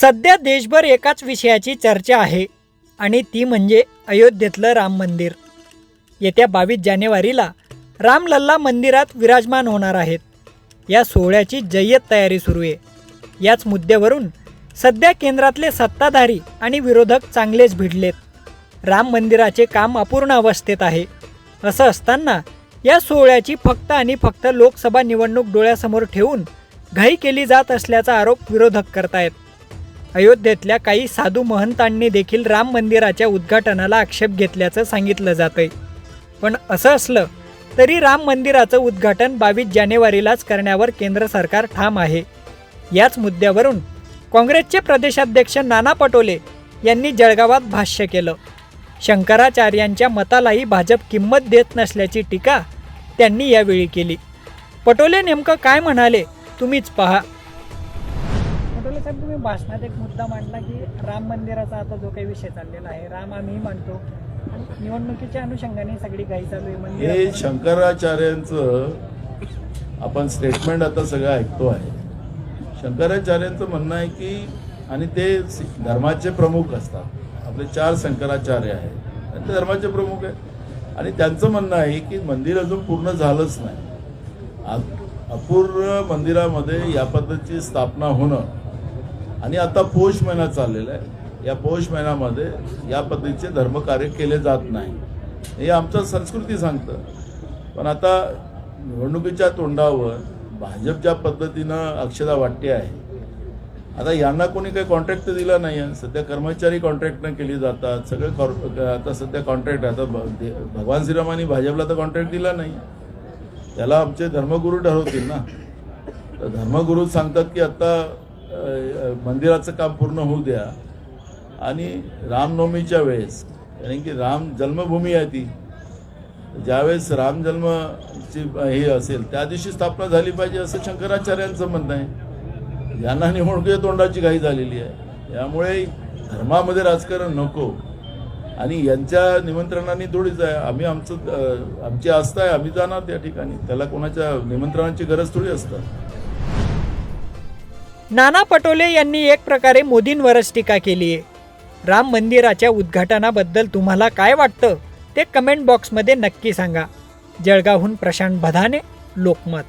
सध्या देशभर एकाच विषयाची चर्चा आहे आणि ती म्हणजे अयोध्येतलं राम मंदिर. येत्या बावीस जानेवारीला रामलल्ला मंदिरात विराजमान होणार आहेत. या सोहळ्याची जय्यत तयारी सुरू आहे. याच मुद्द्यावरून सध्या केंद्रातले सत्ताधारी आणि विरोधक चांगलेच भिडलेत. राम मंदिराचे काम अपूर्ण अवस्थेत आहे. असं असताना या सोहळ्याची फक्त आणि फक्त लोकसभा निवडणूक डोळ्यासमोर ठेवून घाई केली जात असल्याचा आरोप विरोधक करतायत. अयोध्येतल्या काही साधू महंतांनी देखील राम मंदिराच्या उद्घाटनाला आक्षेप घेतल्याचं सांगितलं जातंय. पण असं असलं तरी राम मंदिराचं उद्घाटन बावीस जानेवारीलाच करण्यावर केंद्र सरकार ठाम आहे. याच मुद्द्यावरून काँग्रेसचे प्रदेशाध्यक्ष नाना पटोले यांनी जळगावात भाष्य केलं. शंकराचार्यांच्या मतालाही भाजप किंमत देत नसल्याची टीका त्यांनी यावेळी केली. पटोले नेमकं काय म्हणाले तुम्हीच पहा. साहेब तुम्ही भाषणात एक मुद्दा मांडला की राम मंदिराचा आता जो काही विषय चाललेला आहे राम आम्ही मानतो. निवडणुकीच्या अनुषंगाने सगळी घाई चालू आहे हे मंदिर शंकराचार्यांचं आपण स्टेटमेंट आता सगळं ऐकतो आहे. शंकराचार्यांचं म्हणणं आहे की आणि ते धर्माचे प्रमुख असतात. आपले चार शंकराचार्य आहेत. आणि ते धर्माचे प्रमुख आहेत. आणि त्यांचं म्हणणं आहे की मंदिर अजून पूर्ण झालंच नाही. अपूर्ण मंदिरामध्ये या पद्धतीची स्थापना होणं आणि आता पौष महिना चाललेला आहे. या पौष महिन्यामध्ये या पद्धतीचे धर्मकार्य केले जात नाही. हे आमचं संस्कृती सांगतं. पण आता निवडणुकीच्या तोंडावर भाजप ज्या पद्धतीनं अक्षता वाटते आहे. आता यांना कोणी काही कॉन्ट्रॅक्ट तर दिला नाही आहे सध्या कर्मचारी कॉन्ट्रॅक्टनं केली जातात. सगळे कॉर आता सध्या कॉन्ट्रॅक्ट आता भ- दे- भगवान श्रीरामांनी भाजपला तर कॉन्ट्रॅक्ट दिला नाही. त्याला आमचे धर्मगुरू ठरवतील ना. तर धर्मगुरू सांगतात की आता मंदिराचं काम पूर्ण होऊ द्या. आणि रामनवमीच्या वेळेस कारण की राम जन्मभूमी आहे ती ज्यावेळेस राम जन्मची हे असेल त्या दिवशी स्थापना झाली पाहिजे असं शंकराचार्यांचं म्हणणं आहे. यांना निवडणुकीच्या तोंडाची घाई झालेली आहे. त्यामुळे धर्मामध्ये राजकारण नको. आणि यांच्या निमंत्रणाने थोडीच आहे आम्ही आमचं आमची आस्था आहे आम्ही जाणार त्या ठिकाणी. त्याला कोणाच्या निमंत्रणाची गरज थोडी असतात. नाना पटोले यांनी एक प्रकारे मोदींवरच टीका केली आहे. राम मंदिराच्या उद्घाटनाबद्दल तुम्हाला काय वाटतं ते कमेंट बॉक्समध्ये नक्की सांगा. जळगावहून प्रशांत भदाने लोकमत.